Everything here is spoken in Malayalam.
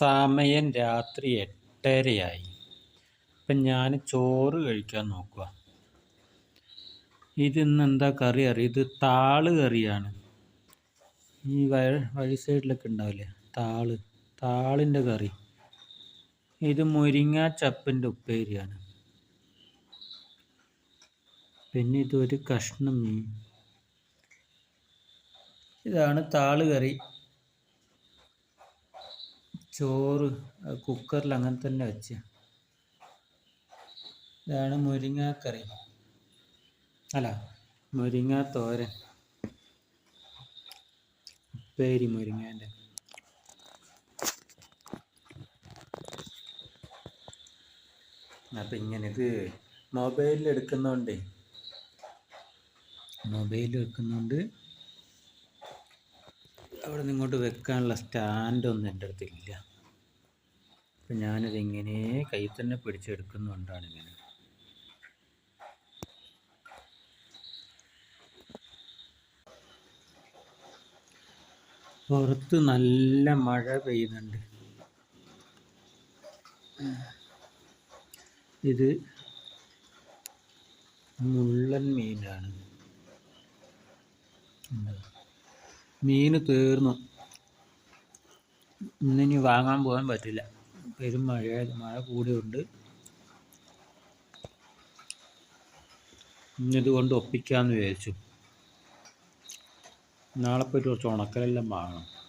സമയം രാത്രി എട്ടരയായി. ഇപ്പം ഞാൻ ചോറ് കഴിക്കാൻ നോക്കുക ഇതിന്ന് എന്താ കറി അറിയാം? ഇത് താൾ കറിയാണ്. ഈ വയ വഴി സൈഡിലൊക്കെ ഉണ്ടാവില്ലേ? താൾ. താളിന്റെ കറി. ഇത് മുരിങ്ങ ചപ്പിന്റെ ഉപ്പേരിയാണ്. പിന്നെ ഇതൊരു കഷ്ണം മീൻ. ഇതാണ് താൾ കറി. ചോറ് കുക്കറിൽ അങ്ങനെ തന്നെ വെച്ച. ഇതാണ് മുരിങ്ങാക്കറി. അല്ല മുരിങ്ങ തോരൻ ഉപ്പേരി മുരിങ്ങേന്റെ. അപ്പം ഇങ്ങനെ ഇത് മൊബൈലിൽ എടുക്കുന്നതുകൊണ്ടേ മൊബൈലിൽ വെക്കുന്നതുകൊണ്ട് അവിടെ നിന്ന് ഇങ്ങോട്ട് വെക്കാനുള്ള സ്റ്റാൻഡൊന്നും എന്റെ അടുത്തില്ല അപ്പം ഞാനത് ഇങ്ങനെ കൈ തന്നെ പിടിച്ചെടുക്കുന്നതുകൊണ്ടാണ് ഇങ്ങനെ പുറത്ത് നല്ല മഴ പെയ്യുന്നുണ്ട്. ഇത് മുള്ളൻ മീനാണ്. മീൻ തീർന്നു. ഇന്നിനി വാങ്ങാൻ പോകാൻ പറ്റില്ല. പെരും മഴ മഴ കൂടിയുണ്ട്. ഇന്നിതുകൊണ്ട് ഒപ്പിക്കാമെന്ന് വിചാരിച്ചു. നാളെ പോയിട്ട് കുറച്ച് ഉണക്കലെല്ലാം വാങ്ങണം.